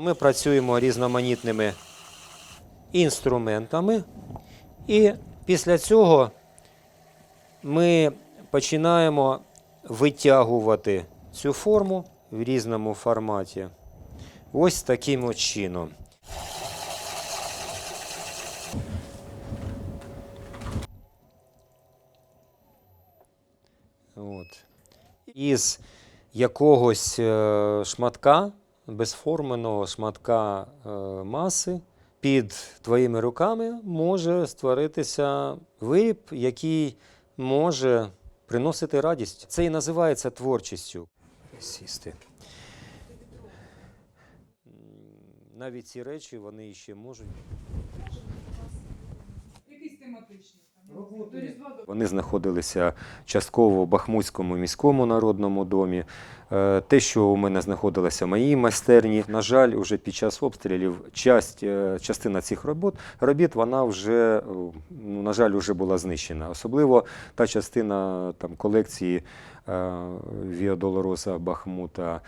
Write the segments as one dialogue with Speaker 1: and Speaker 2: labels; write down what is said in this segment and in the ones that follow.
Speaker 1: Ми працюємо різноманітними інструментами, і після цього ми починаємо витягувати цю форму в різному форматі. Ось таким чином. От. Із якогось е, шматка, безформеного шматка е, маси, під твоїми руками може створитися виріб, який може приносити радість. Це і називається творчістю. Сісти. Навіть ці речі вони ще можуть. Вони знаходилися частково в Бахмутському міському народному домі. Е, Те, що у мене знаходилося в моїй майстерні, на жаль, уже під час обстрілів часть, е, частина цих робот, робіт вона вже, е, ну, на жаль, вже була знищена. Особливо та частина там, колекції Віодолороса Бахмута.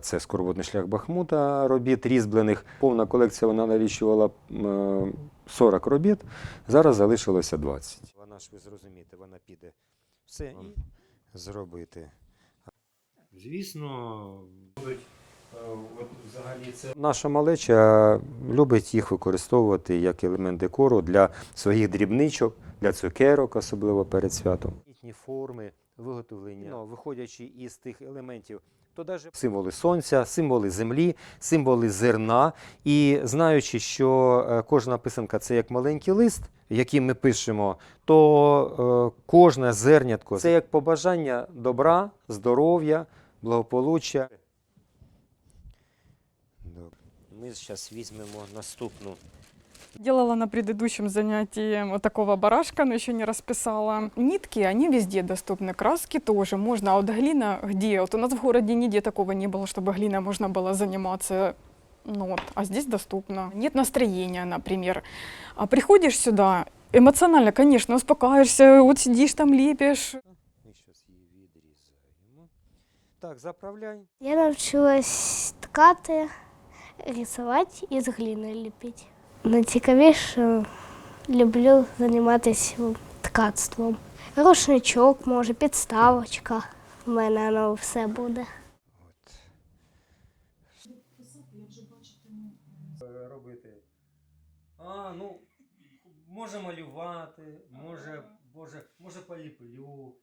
Speaker 1: Це скорботний шлях Бахмута робіт різьблених. Повна колекція вона налічувала 40 робіт. Зараз залишилося 20. Вона ж ви зрозумієте, вона піде все і зробити. Звісно, будуть от взагалі це. Наша малеча любить їх використовувати як елемент декору для своїх дрібничок, для цукерок, особливо перед святом. Літні форми виготовлення, ну, виходячи із тих елементів, то навіть символи сонця, символи землі, символи зерна. І знаючи, що е, кожна писанка це як маленький лист, який ми пишемо, то е, кожне зернятко це як побажання добра, здоров'я, благополуччя. Ми зараз візьмемо наступну.
Speaker 2: Делала на предыдущем занятии вот такого барашка, но еще не расписала. Нитки, они везде доступны. Краски тоже можно. А вот глина где? Вот у нас в городе нигде такого не было, чтобы глиной можно было заниматься. Ну вот, а здесь доступно. Нет настроения, например. А приходишь сюда, эмоционально, конечно, успокаиваешься, вот сидишь там, лепишь.
Speaker 1: Ми зараз її відрізаємо. Так, заправляй.
Speaker 3: Я навчилась ткати, рисувати і з глини ліпити. Найцікавіше люблю займатися ткацтвом. Рушничок, може, підставочка. В мене воно все буде.
Speaker 1: Робити. А, ну, може малювати, може, може, може поліплю,